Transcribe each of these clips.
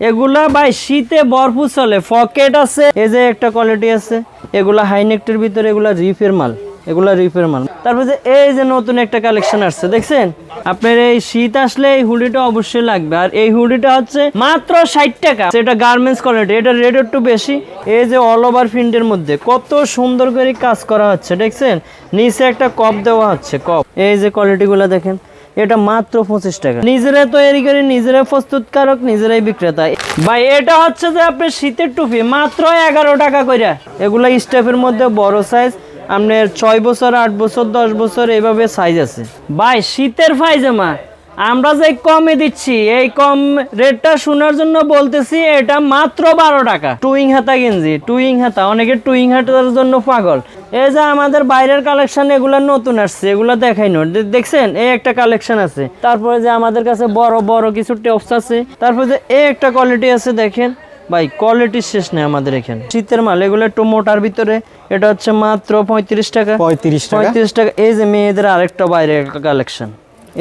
এগুলা ভাই শীতে ভরপুর চলে। পকেট আছে, এই যে একটা কোয়ালিটি আছে। এগুলা হাইনেকটের ভিতরে এগুলা রিফের মাল। এগুলা রিফের মাল। তারপর যে এই যে নতুন একটা কালেকশন আসছে, দেখছেন? আপনার এই শীত আসলে এই হুডিটা অবশ্যই লাগবে। আর এই হুডিটা হচ্ছে মাত্র ষাট টাকা। এটা গার্মেন্টস কোয়ালিটি এটা রেট একটু বেশি। এই যে অল ওভার প্রিন্টের মধ্যে কত সুন্দর করে কাজ করা হচ্ছে, দেখছেন? নিচে একটা কপ দেওয়া হচ্ছে কপ এই যে কোয়ালিটিগুলো দেখেন। এটা মাত্র পঁচিশ টাকা। নিজেরা তৈরি করে, নিজেরাই প্রস্তুতকারক, নিজেরাই বিক্রেতা। ভাই, এটা হচ্ছে যে আপনি শীতের টুপি, মাত্র এগারো টাকা করে এগুলা স্টেপের মধ্যে বড় সাইজ আপনার ছয় বছর, আট বছর, দশ বছর এইভাবে সাইজ আছে। ভাই, শীতের পায়জামা আমরা যে কমে দিচ্ছি এই কম রেটটা শোনার জন্য বলতেছি এটা মাত্র বারো টাকা। টুইং হাতা গেঞ্জি টুইং হাতা অনেকে টুইং হাতার জন্য পাগল। এই যে আমাদের বাইরের কালেকশন এগুলা নতুন আসছে এগুলা দেখাই নো। দেখছেন? এই একটা কালেকশন আছে। তারপরে যে আমাদের কাছে বড় বড় কিছু টপস আছে তারপরে যে এই একটা কোয়ালিটি আছে দেখেন। ভাই কোয়ালিটির শেষ নেই আমাদের এখানে। শীতের মাল এগুলো একটু মোটার ভিতরে এটা হচ্ছে মাত্র পঁয়ত্রিশ টাকা। পঁয়ত্রিশ টাকা? পঁয়ত্রিশ টাকা। এই যে মেয়েদের আরেকটা বাইরের কালেকশন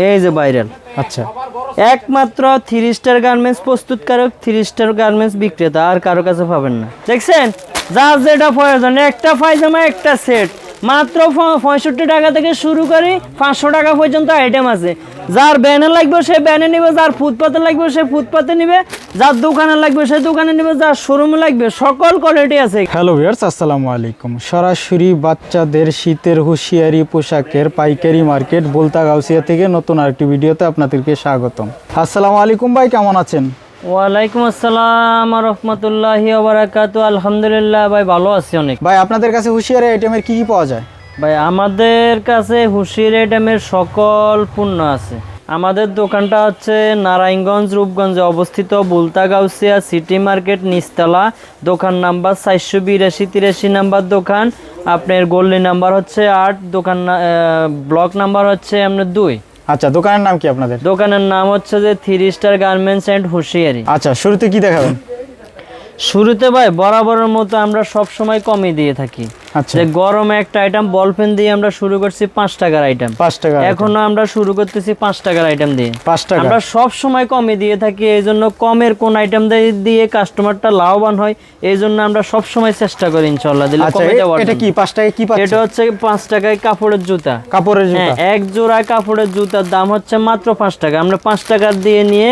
এই যে ভাইরাল আচ্ছা। একমাত্র থ্রি স্টার গার্মেন্টস প্রস্তুতকারক থ্রি স্টার গার্মেন্টস বিক্রেতা, আর কারও কাছে পাবেন না। দেখছেন? যা যেটা প্রয়োজন, একটা পায়জামা, একটা সেট মাত্র পঁয়ষট্টি টাকা থেকে শুরু করে পাঁচশো টাকা পর্যন্ত আইটেম আছে। যার ব্যানে লাগবে সে ব্যানে নিবে যার ফুটপাতে লাগবে সে ফুটপাতে নিবে যার দোকানে লাগবে সে দোকানে নিবে যার শোরুমে লাগবে সকল কোয়ালিটি আছে। হ্যালো ভিউয়ার্স আসসালামু আলাইকুম। সরাসরি বাচ্চাদের শীতের হুঁশিয়ারি পোশাকের পাইকারি মার্কেট বলতা গাউসিয়া থেকে নতুন আরেকটি ভিডিওতে আপনাদেরকে স্বাগতম। আসসালামু আলাইকুম ভাই কেমন আছেন? ওয়ালাইকুম আসসালাম রহমতুল্লাহি আলহামদুলিল্লাহ ভাই ভালো আছি অনেক। ভাই আপনাদের কাছে হুঁশিয়ারি আইটেমের কি কি পাওয়া যায়? ভাই আমাদের কাছে হুশির আইটেমের সকল পণ্য আছে। আমাদের দোকানটা হচ্ছে নারায়ণগঞ্জ রূপগঞ্জে অবস্থিত বুলতাগাউসিয়া সিটি মার্কেট নিচতলা। দোকান নাম্বার চারশো বিরাশি তিরাশি নাম্বার দোকান। আপনার গল্লি নাম্বার হচ্ছে আট দোকান ব্লক নাম্বার হচ্ছে আপনার দুই। আচ্ছা দোকানের নাম কি আপনাদের? দোকানের নাম হচ্ছে যে থ্রি স্টার গার্মেন্টস অ্যান্ড হুশিয়ারি। আচ্ছা শুরুতে কি দেখাবেন? শুরুতে ভাই বরাবরের মতো আমরা সব সময় কমই দিয়ে থাকি। আচ্ছা। যে গরমে একটা আইটেম বল পেন দিয়ে আমরা শুরু করছি পাঁচ টাকার আইটেম পাঁচ টাকা এখনও আমরা শুরু করতেছি পাঁচ টাকার আইটেম দিয়ে। পাঁচ টাকা। আমরা সব সময় কমে দিয়ে থাকি এই জন্য কমের কোন আইটেম দিয়ে কাস্টমারটা লাভবান হয় এই জন্য আমরা সব সময় চেষ্টা করি ইনশাল্লাহ দিলে আচ্ছা কমে দেওয়ার এটা কি পাঁচ টাকায় কি এটা হচ্ছে পাঁচ টাকায় কাপড়ের জুতা। কাপড়ের হ্যাঁ জুতা। এক জোড়া কাপড়ের জুতার দাম হচ্ছে মাত্র পাঁচ টাকা। আমরা পাঁচ টাকা দিয়ে নিয়ে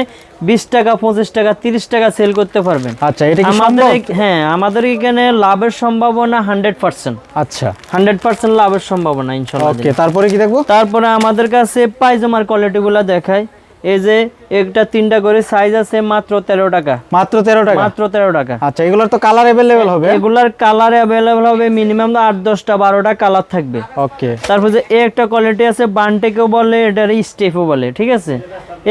বিশ টাকা পঁচিশ টাকা তিরিশ টাকা সেল করতে পারবেন। আচ্ছা এটা কি আমাদের হ্যাঁ আমাদের এখানে লাভের সম্ভাবনা হান্ড্রেড পার্সেন্ট আচ্ছা। হান্ড্রেড পার্সেন্ট লাভের সম্ভাবনা ইনশাল্লাহ। ওকে তারপরে কি দেখব? তারপরে আমাদের কাছে পায়জামার কোয়ালিটিগুলো দেখায়। এই যে একটা তিনটা করে সাইজ আছে মাত্র তেরো টাকা। মাত্র তেরো টাকা? মাত্র তেরো টাকা। আচ্ছা এগুলোর তো কালার অ্যাভেলেবেল হবে। এগুলার কালার অ্যাভেলেবল হবে মিনিমাম আট দশটা বারোটা কালার থাকবে। ওকে তারপর যে একটা কোয়ালিটি আছে বানটেকেও বলে এটার স্টেপও বলে ঠিক আছে?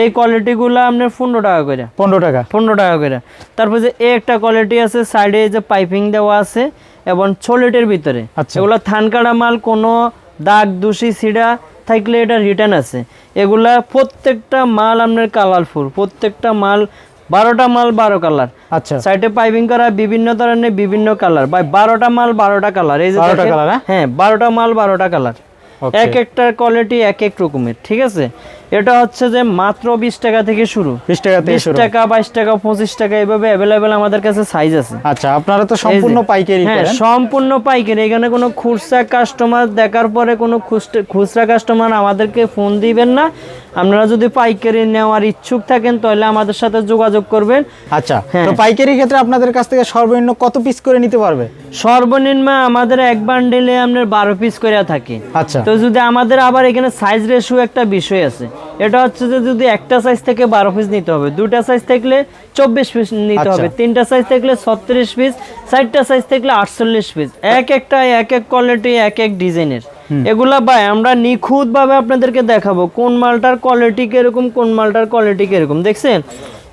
এই কোয়ালিটিগুলো আপনার পনেরো টাকা করে। পনেরো টাকা। পনেরো টাকা করে। তারপর যে একটা কোয়ালিটি আছে সাইডে যে পাইপিং দেওয়া আছে এবং ছোলেটের ভিতরে। আচ্ছা। এগুলো থানকাড়া মাল কোনো দাগ দূষি ছিঁড়া থাকলে এটা রিটার্ন আছে। এগুলা প্রত্যেকটা মাল আপনার কালারফুল প্রত্যেকটা মাল বারোটা মাল বারো কালার আচ্ছা। সাইডে পাইপিং করা বিভিন্ন ধরনের বিভিন্ন কালার বা বারোটা মাল বারোটা কালার এই যে 12টা হ্যাঁ? হ্যাঁ বারোটা মাল বারোটা কালার এক একটার কোয়ালিটি এক এক রকমের ঠিক আছে? এটা হচ্ছে যে মাত্র বিশ টাকা থেকে শুরু। বিশ টাকা বিশ টাকা বাইশ টাকা পঁচিশ টাকা এইভাবে অ্যাভেলেবেল আমাদের কাছে সাইজ আছে। আচ্ছা আপনারা তো সম্পূর্ণ পাইকারি হ্যাঁ সম্পূর্ণ পাইকারি। এখানে কোনো খুচরা কাস্টমার দেখার পরে কোনো খুচরা- কাস্টমার আমাদেরকে ফোন দিবেন না। আপনারা যদি পাইকারি নেওয়ার ইচ্ছুক থাকেন তাহলে আমাদের সাথে যোগাযোগ করবেন। আচ্ছা হ্যাঁ। তো পাইকারি ক্ষেত্রে আপনাদের কাছ থেকে সর্বনিম্ন কত পিস করে নিতে পারবে? সর্বনিম্ন আমাদের এক বান্ডেলে আপনার বারো পিস করে থাকে। আচ্ছা। তো যদি আমাদের আবার এখানে সাইজ রেশিও একটা বিষয় আছে এটা হচ্ছে যে যদি একটা সাইজ থেকে বারো পিস নিতে হবে দুটা সাইজ থাকলে চব্বিশ পিস নিতে আচ্ছা। হবে তিনটা সাইজ থাকলে ছত্রিশ পিস চারটা সাইজ থাকলে আটচল্লিশ পিস এক একটা এক এক কোয়ালিটি এক এক ডিজাইনের এগুলা ভাই আমরা নিখুঁত ভাবে আপনাদেরকে দেখাবো কোন মালটার কোয়ালিটি কীরকম কোন মালটার কোয়ালিটি কীরকম। দেখছেন?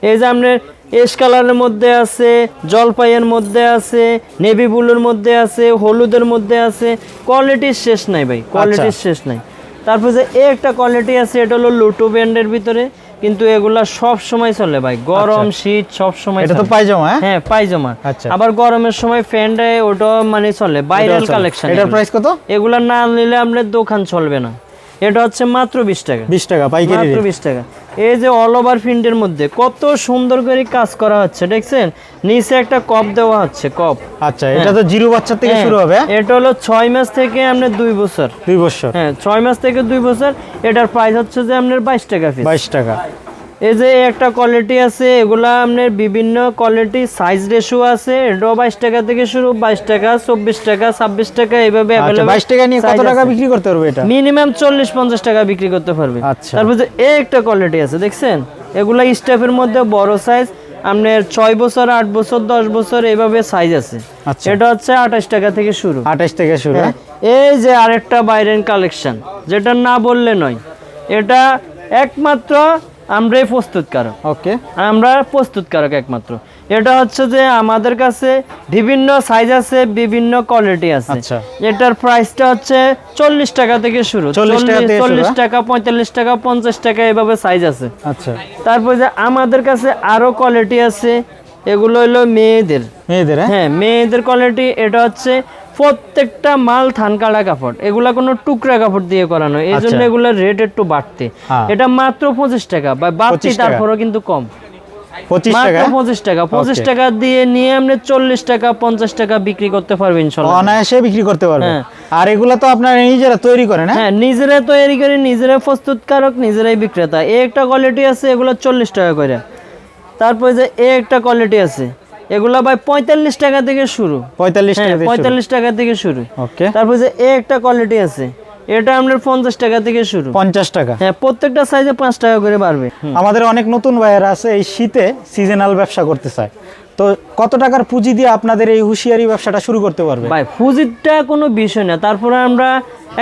এই যে আপনার এস কালারের মধ্যে আছে জলপাইয়ের মধ্যে আছে নেভি ব্লুর মধ্যে আছে হলুদের মধ্যে আছে। কোয়ালিটির শেষ নাই ভাই কোয়ালিটির শেষ নাই। তারপর যে একটা কোয়ালিটি আছে এটা হলো লুটু ব্যান্ডের ভিতরে কিন্তু এগুলা সব সময় চলে ভাই। গরম শীত সব সময় এটা তো পায়জামা পাইজামা হ্যাঁ? হ্যাঁ পায়জামা। আচ্ছা। আবার গরমের সময় ফ্যান্ডে ওটা মানে চলে ভাইরাল কালেকশন এটার প্রাইস কত? এগুলা না নিলে আপনার দোকান চলবে না। এটা হচ্ছে মাত্র বিশ টাকা। বিশ টাকা পাইকারি মাত্র বিশ টাকা। এই যে অল ওভার প্রিন্টের মধ্যে কত সুন্দর করে কাজ করা হচ্ছে দেখছেন? নিচে একটা কপ দেওয়া হচ্ছে কপ। আচ্ছা এটা তো জিরো বাচ্চা থেকে শুরু হবে হ্যাঁ? এটা হলো ছয় মাস থেকে আপনার দুই বছর। দুই বছর। হ্যাঁ ছয় মাস থেকে দুই বছর। এটার প্রাইস হচ্ছে যে আপনার বাইশ টাকা বাইশ টাকা। এই যে একটা কোয়ালিটি আছে এগুলা আপনার বিভিন্ন কোয়ালিটি সাইজ রেশিও আছে এটাও বাইশ টাকা থেকে শুরু বাইশ টাকা চব্বিশ টাকা ছাব্বিশ টাকা এইভাবে আচ্ছা বাইশ টাকা নিয়ে কত টাকা বিক্রি করতে পারবে এটা মিনিমাম চল্লিশ পঞ্চাশ টাকা বিক্রি করতে পারবে আচ্ছা। তারপর যে এই একটা কোয়ালিটি আছে দেখছেন এগুলা স্টাফের মধ্যে বড় সাইজ আপনার ছয় বছর আট বছর দশ বছর এইভাবে সাইজ আছে আচ্ছা। এটা হচ্ছে আঠাশ টাকা থেকে শুরু আঠাশ থেকে শুরু হ্যাঁ? এই যে আরেকটা বাইরের কালেকশন যেটা না বললে নয় এটা একমাত্র আমরাই প্রস্তুতকারক। ওকে আমরা প্রস্তুতকারক একমাত্র। এটা হচ্ছে যে আমাদের কাছে বিভিন্ন সাইজ আছে বিভিন্ন কোয়ালিটি আছে। আচ্ছা। এটার প্রাইসটা হচ্ছে চল্লিশ টাকা থেকে শুরু। 40 টাকা চল্লিশ হ্যাঁ? টাকা পঁয়তাল্লিশ টাকা পঞ্চাশ টাকা এভাবে সাইজ আছে। আচ্ছা। তারপর যে আমাদের কাছে আরও কোয়ালিটি আছে এগুলো হলো মেয়েদের। মেয়েদের হ্যাঁ? হ্যাঁ মেয়েদের কোয়ালিটি এটা হচ্ছে প্রত্যেকটা মাল থান কাটা কাপড়। এগুলা কোনো টুকরা কাপড় দিয়ে করানো এই জন্য আচ্ছা। এগুলোর রেট একটু বাড়তে। হ্যাঁ। এটা মাত্র পঁচিশ টাকা বা বাড়তি 25 তারপরও কিন্তু কম। পঁচিশ টাকা? পঁচিশ টাকা পঁচিশ টাকা দিয়ে নিয়ে আপনি চল্লিশ টাকা পঞ্চাশ টাকা বিক্রি করতে পারবেন অনায়াসে বিক্রি করতে পারবে হ্যাঁ। আর এগুলা তো আপনারা নিজেরা তৈরি করেন হ্যাঁ? হ্যাঁ নিজেরাই তৈরি করে নিজেরাই প্রস্তুতকারক নিজেরাই বিক্রেতা। এই একটা কোয়ালিটি আছে এগুলো চল্লিশ টাকা করে। তারপরে যে এই একটা কোয়ালিটি আছে এগুলা ভাই পঁয়তাল্লিশ টাকা থেকে শুরু। পঁয়তাল্লিশ হ্যাঁ টাকা থেকে শুরু। পঁয়তাল্লিশ টাকা থেকে শুরু। ওকে। তারপর যে একটা কোয়ালিটি আছে এটা আপনার পঞ্চাশ টাকা থেকে শুরু। পঞ্চাশ টাকা। হ্যাঁ প্রত্যেকটা সাইজে পাঁচ টাকা করে বাড়বে। আমাদের অনেক নতুন ভাইয়েরা আছে এই শীতে সিজনাল ব্যবসা করতে চায়। তো কত টাকার পুঁজি দিয়ে আপনাদের এই হুঁশিয়ারি ব্যবসাটা শুরু করতে পারবে? ভাই পুঁজিটা কোনো বিষয় না। তারপরে আমরা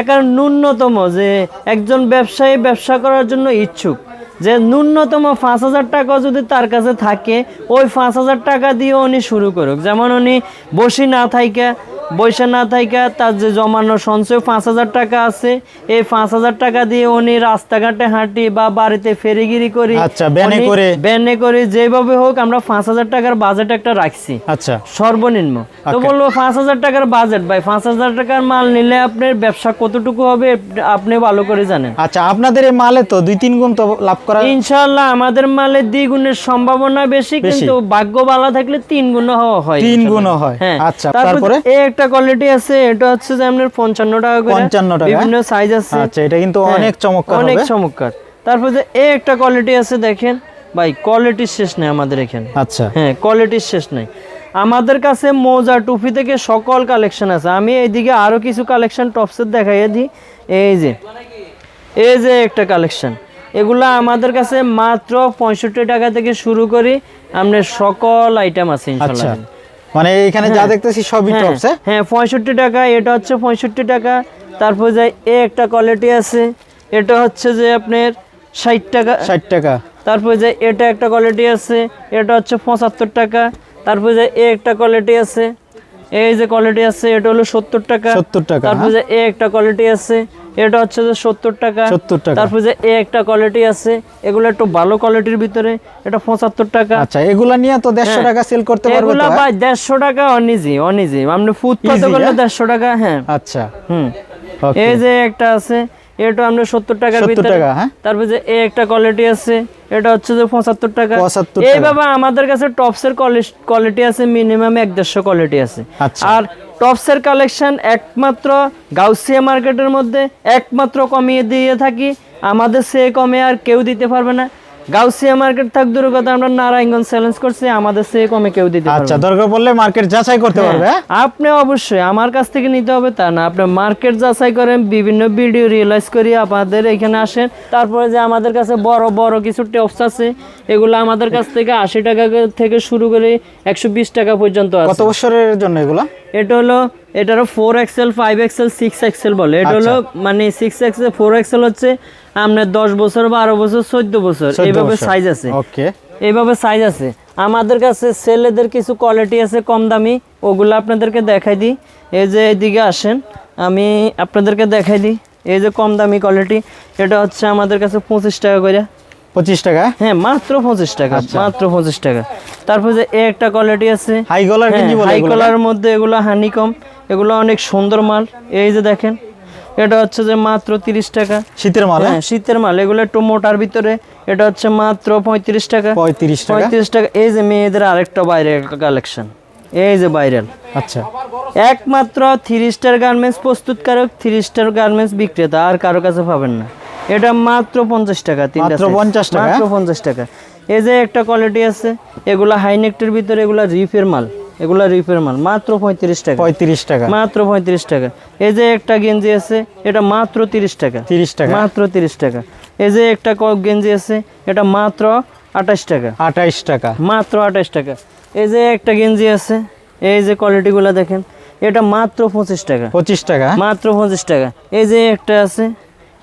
একার ন্যূনতম যে একজন ব্যবসায়ী ব্যবসা করার জন্য ইচ্ছুক। যে ন্যূনতম পাঁচ হাজার টাকা যদি তার কাছে থাকে, ওই পাঁচ হাজার টাকা দিয়ে উনি শুরু করুক। যেমন উনি বসি না থাইকা বসে না থাইকা তার যে জমানো সঞ্চয় পাঁচ হাজার টাকা আছে এই পাঁচ হাজার টাকা দিয়ে উনি রাস্তাঘাটে হাঁটি বা বাড়িতে ফেরিগিরি করি আচ্ছা, উনি করে। যেভাবে হোক আমরা পাঁচ হাজার টাকার বাজেট একটা রাখছি আচ্ছা সর্বনিম্ন তো. বলব পাঁচ হাজার টাকার বাজেট ভাই পাঁচ হাজার টাকার মাল নিলে আপনার ব্যবসা কতটুকু হবে আপনি ভালো করে জানেন আচ্ছা আপনাদের এই মালে তো দুই তিন গুণ তো লাভ করা ইনশাল্লাহ আমাদের মালে দ্বিগুণের সম্ভাবনা বেশি বেশি। কিন্তু ভাগ্য ভালো থাকলে তিন গুণ হওয়া হয় তিন গুণ হয়। হ্যাঁ আচ্ছা, তারপর তারপরে? একটা কোয়ালিটি আছে এটা হচ্ছে যে আপনার পঞ্চান্ন টাকা করে। 55 টাকা? বিভিন্ন সাইজ আছে। আচ্ছা এটা কিন্তু হ্যাঁ, অনেক চমৎকার অনেক চমৎকার। তারপর যে এই একটা কোয়ালিটি আছে দেখেন ভাই কোয়ালিটির শেষ নেই আমাদের এখানে। আচ্ছা। হ্যাঁ কোয়ালিটির শেষ নাই। আমাদের কাছে মোজা টুপি থেকে সকল কালেকশন আছে। আমি এইদিকে আরও কিছু কালেকশন টপসের দেখাইয়ে দিই। এই যে এই যে একটা কালেকশন এগুলা আমাদের কাছে মাত্র পঁয়ষট্টি টাকা থেকে শুরু করি। আপনার সকল আইটেম আছে আচ্ছা। ইনশাল্লাহ মানে এখানে যা দেখতেছি সবই হ্যাঁ, টপস হ্যাঁ? হ্যাঁ পঁয়ষট্টি টাকা এটা হচ্ছে পঁয়ষট্টি টাকা। তারপর যে এ একটা কোয়ালিটি আছে এটা হচ্ছে যে আপনার ষাট টাকা। ষাট টাকা। তারপর যে এটা একটা কোয়ালিটি আছে এটা হচ্ছে পঁচাত্তর টাকা। তারপর যে এ একটা কোয়ালিটি আছে এই যে কোয়ালিটি আছে এটা হলো সত্তর টাকা। 70 টাকা, তারপর যে এ একটা কোয়ালিটি আছে এটা হচ্ছে যে সত্তর টাকা 70 টাকা। তারপরে যে এ একটা কোয়ালিটি আছে এগুলো একটু ভালো কোয়ালিটির ভিতরে এটা পঁচাত্তর টাকা আচ্ছা এগুলা নিয়ে তো দেড়শো টাকা সেল করতে পারবে এগুলা হ্যাঁ? ভাই দেড়শো টাকা অনিজি অনিজি আপনি ফুড কত করলে হ্যাঁ? দেড়শো টাকা হ্যাঁ আচ্ছা হুম এই যে একটা আছে এটা আমরা সত্তর টাকার ভিতরে টাকা, হ্যাঁ? তারপর যে এই একটা কোয়ালিটি আছে এটা হচ্ছে যে পঁচাত্তর টাকা 75 টাকা। এইভাবে আমাদের কাছে টপসের কোয়ালিটি আছে মিনিমাম এক দেড়শো কোয়ালিটি আছে আচ্ছা। আর টপসের কালেকশান একমাত্র গাউসিয়া মার্কেটের মধ্যে একমাত্র কমিয়ে দিয়ে থাকি। আমাদের সে কমে আর কেউ দিতে পারবে না। গাউসিয়া মার্কেট থাক দূরের কথা আমরা নারায়ণগঞ্জ চ্যালেঞ্জ করছি আমাদের সে কমে কেউ দিতে পারবে আচ্ছা দরকার পড়লে মার্কেট যাচাই করতে পারবে হ্যাঁ? আপনি অবশ্যই আমার কাছ থেকে নিতে হবে তা না আপনি মার্কেট যাচাই করেন বিভিন্ন ভিডিও রিয়েলাইজ করি আপনাদের এখানে আসেন। তারপরে যে আমাদের কাছে বড় বড় কিছু টপস আছে এগুলো আমাদের কাছ থেকে আশি টাকা থেকে শুরু করে একশো বিশ টাকা পর্যন্ত কত বছরের জন্য এগুলা? এটা হলো এটারও four axle five axle six axle বলে। এটা হলো মানে সিক্স এক্সেল ফোর এক্সেল হচ্ছে আপনার দশ বছর বারো বছর চোদ্দ বছর। এইভাবে সাইজ আছে। ওকে। এইভাবে সাইজ আছে। আমাদের কাছে ছেলেদের কিছু কোয়ালিটি আছে কম দামি। ওগুলো আপনাদেরকে দেখাই দিই। এই যে এদিকে আসেন আমি আপনাদেরকে দেখাই দিই। এই যে কম দামি কোয়ালিটি এটা হচ্ছে আমাদের কাছে পঁচিশ টাকা করে। পঁচিশ টাকা? হ্যাঁ মাত্র পঁচিশ টাকা আচ্ছা। মাত্র পঁচিশ টাকা। তারপর যে একটা কোয়ালিটি আছে হাই বলে হাই কলার মধ্যে এগুলো হানিকম এগুলো অনেক সুন্দর মাল। এই যে দেখেন এটা হচ্ছে যে মাত্র তিরিশ টাকা। শীতের মাল হ্যাঁ? শীতের মাল। এগুলো একটু মোটার ভিতরে এটা হচ্ছে মাত্র পঁয়ত্রিশ টাকা। পঁয়ত্রিশ টাকা? পঁয়ত্রিশ টাকা। এই যে মেয়েদের আরেকটা বাইরে কালেকশন এই যে ভাইরাল আচ্ছা। একমাত্র থ্রি স্টার গার্মেন্টস প্রস্তুতকারক থ্রি স্টার গার্মেন্টস বিক্রেতা আর কারও কাছে পাবেন না। এটা মাত্র পঞ্চাশ টাকা তিনটা। 50 টাকা? মাত্র পঞ্চাশ টাকা। এই যে একটা কোয়ালিটি আছে এগুলা হাইনেকটের ভিতরে এগুলা রিফের মাল। এগুলা রিফের মাল মাত্র পঁয়ত্রিশ টাকা। পঁয়ত্রিশ টাকা। মাত্র পঁয়ত্রিশ টাকা। এই যে একটা গেঞ্জি আছে এটা মাত্র তিরিশ টাকা। তিরিশ টাকা। মাত্র তিরিশ টাকা। এই যে একটা ক- গেঞ্জি আছে এটা মাত্র আঠাশ টাকা। আঠাইশ টাকা। মাত্র আঠাশ টাকা। এই যে একটা গেঞ্জি আছে এই যে কোয়ালিটিগুলো দেখেন এটা মাত্র পঁচিশ টাকা। পঁচিশ টাকা। মাত্র পঁচিশ টাকা। এই যে একটা আছে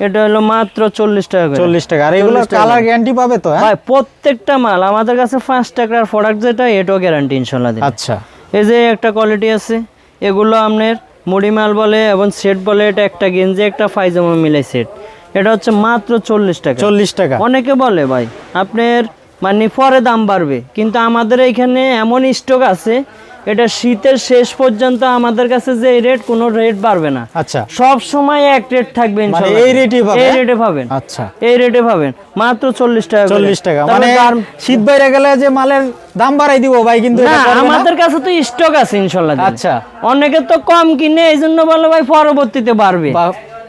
এটা হলো মাত্র চল্লিশ টাকা করে। চল্লিশ টাকা। আর এগুলো কালার গ্যারান্টি পাবে তো হ্যাঁ? প্রত্যেকটা মাল আমাদের কাছে পাঁচ টাকার প্রোডাক্ট যেটা এটাও গ্যারান্টি ইনশাল্লাহ আচ্ছা। এই যে একটা কোয়ালিটি আছে এগুলো আপনার মুড়ি মাল বলে এবং সেট বলে এটা একটা গেঞ্জি একটা ফাইজামা মিলে সেট এটা হচ্ছে মাত্র চল্লিশ টাকা। চল্লিশ টাকা। অনেকে বলে ভাই আপনার মানে পরে দাম বাড়বে কিন্তু আমাদের এইখানে এমন স্টক আছে এটা শীতের শেষ পর্যন্ত আমাদের কাছে যে রেট কোনো রেট বাড়বে না। আচ্ছা। সব সময় এক রেট থাকবে মানে এই পাবে এই রেটে পাবেন। আচ্ছা। এই রেটে পাবেন। মাত্র চল্লিশ টাকা করে। চল্লিশ টাকা। মানে শীত বাইরে গেলে যে মালের দাম বাড়াই দিব ভাই কিন্তু না। আমাদের কাছে তো স্টক আছে ইনশাল্লাহ। আচ্ছা। অনেকে তো কম কিনে এই জন্য বলে ভাই পরবর্তীতে বাড়বে।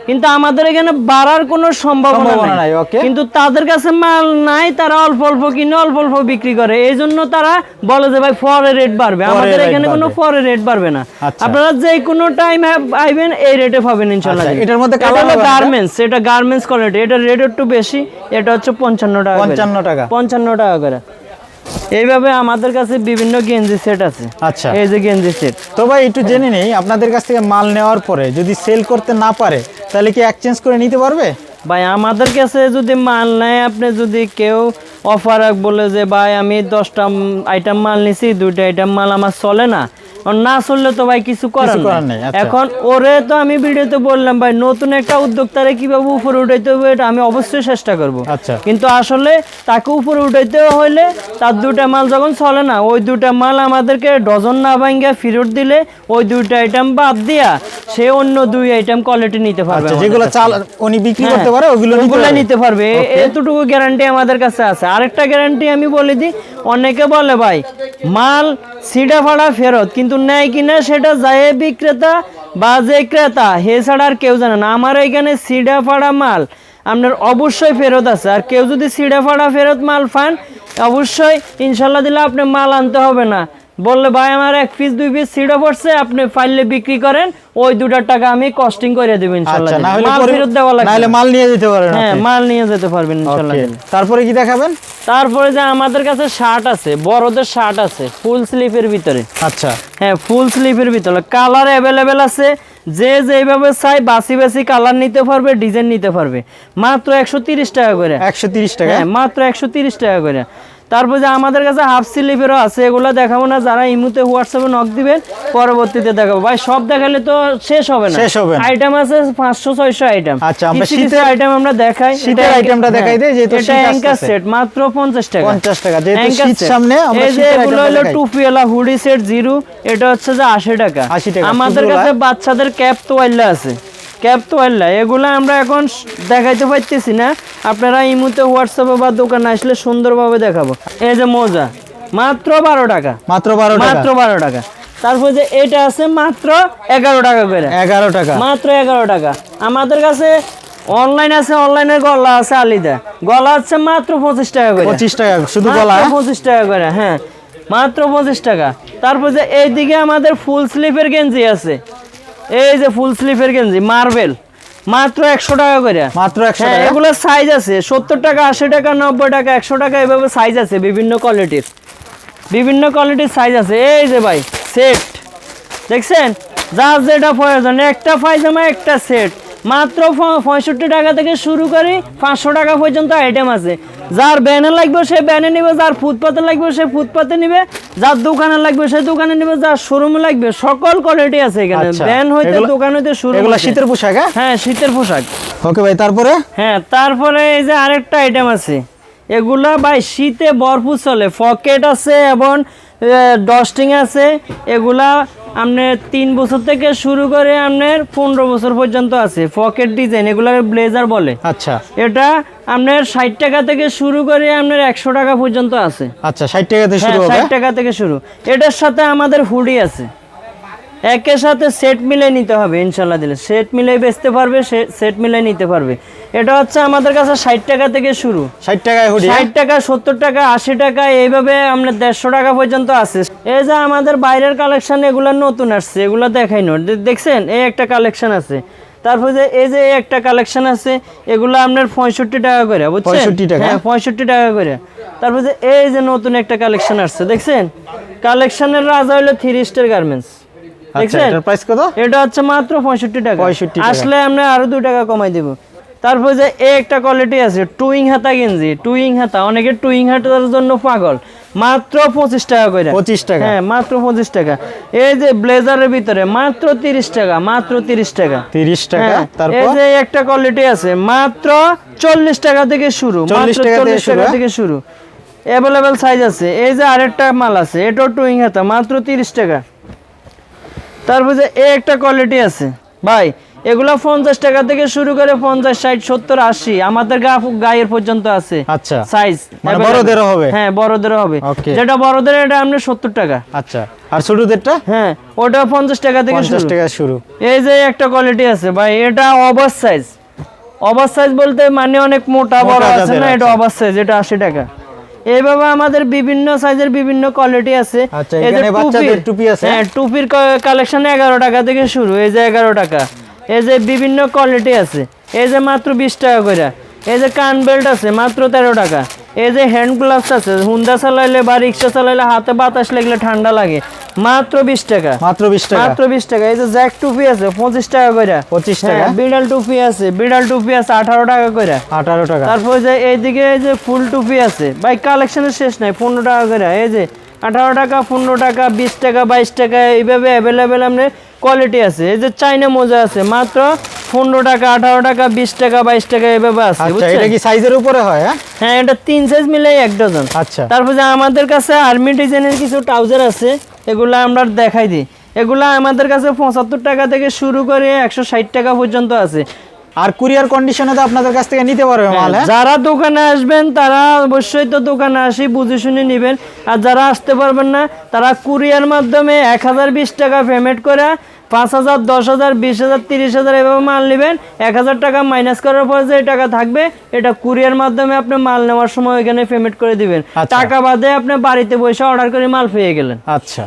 কিন্তু আমাদের এখানে বাড়ার কোনো সম্ভাবনা নাই, কিন্তু তাদের কাছে মাল নাই তারা অল্প অল্প কিনে অল্প অল্প বিক্রি করে। এই জন্য তারা বলে যে ভাই পরে রেট বাড়বে। আমাদের এখানে কোনো। পরে রেট বাড়বে না। আচ্ছা। আপনারা যে কোনো টাইম আইবেন এই রেটে পাবেন ইনশাল্লাহ। আচ্ছা, এটার মধ্যে না? গার্মেন্টস এটা গার্মেন্টস কোয়ালিটি এটা রেট একটু বেশি এটা হচ্ছে পঞ্চান্ন টাকা। পঞ্চান্ন টাকা। পঞ্চান্ন টাকা করে। এইভাবে আমাদের কাছে বিভিন্ন গেঞ্জি সেট আছে। আচ্ছা। এই যে গেঞ্জি সেট। তো ভাই একটু জেনে নেই আপনাদের কাছ থেকে মাল নেওয়ার পরে যদি সেল করতে না পারে তাহলে কি এক্সচেঞ্জ করে নিতে পারবে? ভাই আমাদের কাছে যদি মাল নেয় আপনি যদি কেউ অফার বলে যে ভাই আমি দশটা আইটেম মাল নিছি দুইটা আইটেম মাল আমার চলে না না চললে তো ভাই কিছু করার নেই। আচ্ছা। এখন ওরে তো আমি ভিডিওতে বললাম ভাই নতুন একটা উদ্যোক্তারে কীভাবে উপরে উঠাইতে হবে এটা আমি অবশ্যই চেষ্টা করব। আচ্ছা। কিন্তু আসলে তাকে উপরে উঠাইতে হলে তার দুটা মাল যখন চলে না ওই দুটা মাল আমাদেরকে ডজন না ভাঙ্গা ফেরত দিলে ওই দুইটা আইটেম বাদ দিয়া সে অন্য দুই আইটেম কোয়ালিটি নিতে পারবে আচ্ছা যেগুলো চাল উনি বিক্রি করতে পারে ওগুলো নিতে ওগুলো পারবে। নিতে পারবে। এতটুকু গ্যারান্টি আমাদের কাছে আছে। আরেকটা গ্যারান্টি আমি বলে দিই অনেকে বলে ভাই মাল সিডা ফাড়া ফেরত কিন্তু নেয় কিনা সেটা যায় বিক্রেতা বা যে ক্রেতা। হে ছাড়া আর কেউ জানে না। আমার এখানে সিডা ফাড়া মাল। আপনার অবশ্যই ফেরত আছে। আর কেউ যদি সিডা ফাড়া ফেরত মাল ফান অবশ্যই ইনশাল্লাহ দিলে আপনি মাল আনতে হবে না। বললে ভাই আমার এক পিস দুই পিস সিডা পড়ছে আপনি ফাইলে বিক্রি করেন ওই দুটার টাকা আমি কস্টিং করে দেবো আচ্ছা মাল ফেরত দেওয়া লাগবে হলে মাল নিয়ে যেতে হ্যাঁ মাল নিয়ে যেতে পারবেন ইনশাল্লাহ তারপরে কি দেখাবেন? তারপরে যে আমাদের কাছে শার্ট আছে বড়দের শার্ট আছে ফুল স্লিপের ভিতরে। আচ্ছা। হ্যাঁ ফুল স্লিপের ভিতরে। কালার অ্যাভেলেবেল আছে যে যেভাবে চাই বাসি বাসি কালার নিতে পারবে ডিজাইন নিতে পারবে। মাত্র একশো তিরিশ টাকা করে। একশো তিরিশ টাকা? হ্যাঁ মাত্র একশো তিরিশ টাকা করে। তারপর যে আমাদের কাছে হাফ স্লিপেরও আছে এগুলো দেখাবো না যারা ইমুতে হোয়াটসঅ্যাপে নক দিবেন পরবর্তীতে দেখাবো। ভাই সব দেখালে তো শেষ হবে না। শেষ হবে আইটেম আছে পাঁচশো ছয়শো আইটেম আচ্ছা, আমরা শীতের- আইটেম আমরা দেখাই। শীতের itemটা দেখাই হ্যাঁ, দিই, যেহেতু এটা অ্যাঙ্কার সেট মাত্র পঞ্চাশ টাকা। 50 টাকা, যেহেতু শীত সামনে, আমরা এই যে শীতের এগুলো হলো। টুপিওয়ালা হুডি সেট জিরো এটা হচ্ছে যে আশি টাকা। 80 টাকা, আমাদের কাছে। বাচ্চাদের ক্যাপ তোয়াল্লা আছে। ক্যাপ তোয়াল্লা এগুলো আমরা এখন দেখাইতে পারতেছি না। আপনারা ইমুতে হোয়াটসঅ্যাপে বা দোকানে আসলে সুন্দরভাবে দেখাবো। এই যে মোজা মাত্র বারো টাকা। মাত্র বারো মাত্র বারো টাকা। তারপর যে এটা আছে মাত্র এগারো টাকা করে। এগারো টাকা। মাত্র এগারো টাকা। আমাদের কাছে অনলাইন আছে অনলাইনের গলা আছে আলিদা। গলা হচ্ছে মাত্র পঁচিশ টাকা করে। পঁচিশ টাকা শুধু গলা? পঁচিশ টাকা করে হ্যাঁ। মাত্র পঁচিশ টাকা। তারপর যে এইদিকে আমাদের ফুল স্লিপের গেঞ্জি আছে। এই যে ফুল স্লিপের গেঞ্জি মার্বেল মাত্র একশো টাকা করে। মাত্র একশো হ্যাঁ টাকা? এগুলো সাইজ আছে সত্তর টাকা আশি টাকা নব্বই টাকা একশো টাকা এভাবে সাইজ আছে বিভিন্ন কোয়ালিটির বিভিন্ন কোয়ালিটির সাইজ আছে। এই যে ভাই সেট দেখছেন? যার যেটা প্রয়োজন একটা পায়জামা একটা সেট মাত্র পঁয়ষট্টি টাকা থেকে শুরু করি পাঁচশো টাকা পর্যন্ত আইটেম আছে। যার ব্যানে লাগবে সে ব্যানে নিবে যার ফুটপাতে লাগবে সে ফুটপাতে নিবে যার দোকানে লাগবে সে দোকানে নিবে যার শোরুমে লাগবে সকল কোয়ালিটি আছে এখানে। আচ্ছা। ব্যান হইতে দোকান হইতে শুরু এগুলা শীতের পোশাক হ্যাঁ? হ্যাঁ শীতের পোশাক। ওকে ভাই তারপরে? হ্যাঁ তারপরে এই যে আরেকটা আইটেম আছে। এগুলা ভাই শীতে ভরপুর চলে। পকেট আছে এবং ডস্টিং আছে। এগুলা আপনার তিন বছর থেকে শুরু করে আপনার পনেরো বছর পর্যন্ত আছে। পকেট ডিজাইন এগুলাকে ব্লেজার বলে। আচ্ছা। এটা আপনার ষাট টাকা থেকে শুরু করে আপনার একশো টাকা পর্যন্ত আছে। আচ্ছা ষাট টাকা শুরু হ্যাঁ ষাট টাকা থেকে শুরু। এটার সাথে আমাদের হুডি আছে। একের সাথে সেট মিলে নিতে হবে ইনশাল্লাহ দিলে। সেট মিলে বেচতে পারবে সেট মিলে নিতে পারবে। এটা হচ্ছে আমাদের কাছে ষাট টাকা থেকে শুরু। ষাট টাকায় ষাট টাকা সত্তর টাকা আশি টাকা এইভাবে আমরা দেড়শো টাকা পর্যন্ত আছে। এই যে আমাদের বাইরের কালেকশন এগুলো নতুন আসছে এগুলো দেখাই নো দে- দেখছেন? এই একটা কালেকশন আছে। তারপর যে এই যে এই একটা কালেকশন আছে এগুলো আপনার পঁয়ষট্টি টাকা করে বুঝছেন? 65 টাকা? হ্যাঁ পঁয়ষট্টি টাকা করে। তারপর যে এই যে নতুন একটা কালেকশন আসছে দেখছেন? কালেকশনের রাজা হলো থ্রি স্টার গার্মেন্টস আচ্ছা দেখছেন? এটার প্রাইস কত? এটা হচ্ছে মাত্র পঁয়ষট্টি টাকা। 65 আসলে আমরা আরও দু টাকা কমাই দেব। তারপর যে এই একটা কোয়ালিটি আছে টুইং হাতা গেঞ্জি টুইং হাতা। অনেকে টুইং হাতার জন্য পাগল। মাত্র পঁচিশ টাকা করে। পঁচিশ টাকা। হ্যাঁ মাত্র পঁচিশ টাকা। এই যে ব্লেজারের ভিতরে মাত্র তিরিশ টাকা মাত্র তিরিশ টাকা। তিরিশ টাকা হ্যাঁ, এই যে একটা কোয়ালিটি আছে মাত্র চল্লিশ টাকা থেকে শুরু 40 টাকা থেকে চল্লিশ শুরু, টাকা হ্যাঁ? থেকে শুরু। অ্যাভেলেবেল সাইজ আছে। এই যে আরেকটা মাল আছে এটাও টুইং হাতা মাত্র তিরিশ টাকা। তারপর যে একটা কোয়ালিটি আছে। ভাই এগুলা পঞ্চাশ টাকা থেকে শুরু করে পঞ্চাশ ষাট সত্তর আশি আমাদের গা গায়ের পর্যন্ত আছে। আচ্ছা। সাইজ মানে বড়দেরও হবে? হ্যাঁ বড়দেরও হবে। যেটা বড়দের এটা আপনার সত্তর টাকা। আচ্ছা। আর ছোটদেরটা? হ্যাঁ ওটা পঞ্চাশ টাকা থেকে পঞ্চাশ শুরু। টাকা শুরু। এই যে একটা কোয়ালিটি আছে ভাই এটা ওভার সাইজ ওভার সাইজ বলতে মানে অনেক মোটা বড় আছে না এটা। ওভার সাইজ এটা আশি টাকা। এইভাবে আমাদের বিভিন্ন সাইজের বিভিন্ন কোয়ালিটি আছে। আচ্ছা, এই যে বাচ্চাদের টুপির- টুপি আছে? হ্যাঁ টুপির কালেকশন এগারো টাকা থেকে শুরু এই যে এগারো টাকা। এই যে বিভিন্ন কোয়ালিটি আছে। এই যে মাত্র বিশ টাকা করে এই যে কান বেল্ট আছে মাত্র তেরো টাকা। এই যে হ্যান্ড গ্লাভস আছে হুন্ডা চালাইলে বা রিক্সা চালাইলে হাতে বাতাস লাগলে ঠান্ডা লাগে। মাত্র বিশ টাকা। মাত্র বিশ টাকা। মাত্র বিশ টাকা। এই যে জ্যাক টুপি আছে পঁচিশ টাকা করে 25 টাকা? হ্যাঁ, বিড়াল টুপি আছে বিড়াল টুপি আছে আঠারো টাকা করে আঠারো টাকা। তারপর যে এইদিকে এই যে ফুল টুপি আছে ভাই কালেকশনের শেষ নাই পনেরো টাকা করে এই যে আঠারো টাকা পনেরো টাকা বিশ টাকা বাইশ টাকা এইভাবে অ্যাভেলেবেল আপনার কোয়ালিটি আছে। এই যে চাইনা মোজা আছে মাত্র পনেরো টাকা আঠারো টাকা বিশ টাকা বাইশ টাকা এভাবে আছে আচ্ছা এটা কি সাইজের উপরে হয় হ্যাঁ? হ্যাঁ এটা তিন সাইজ মিলে এক ডজন আচ্ছা। তারপর যে আমাদের কাছে আর্মি ডিজাইনের কিছু ট্রাউজার আছে এগুলো আমরা দেখাই দিই। এগুলো আমাদের কাছে পঁচাত্তর টাকা থেকে শুরু করে একশো ষাট টাকা পর্যন্ত আছে। আর কুরিয়ার কন্ডিশনে তো আপনাদের কাছ থেকে নিতে পারবে মাল হ্যাঁ? যারা দোকানে আসবেন তারা অবশ্যই তো দোকানে আসি বুঝে শুনে নেবেন। আর যারা আসতে পারবেন না তারা কুরিয়ার মাধ্যমে এক হাজার বিশ টাকা পেমেন্ট করে পাঁচ হাজার দশ হাজার বিশ হাজার তিরিশ হাজার এভাবে মাল নেবেন। এক হাজার টাকা মাইনাস করার পর যে টাকা থাকবে এটা কুরিয়ার মাধ্যমে আপনি মাল নেওয়ার সময় ওইখানে পেমেন্ট করে দিবেন। আচ্ছা। টাকা বাদে আপনি বাড়িতে বসে অর্ডার করে মাল পেয়ে গেলেন। আচ্ছা।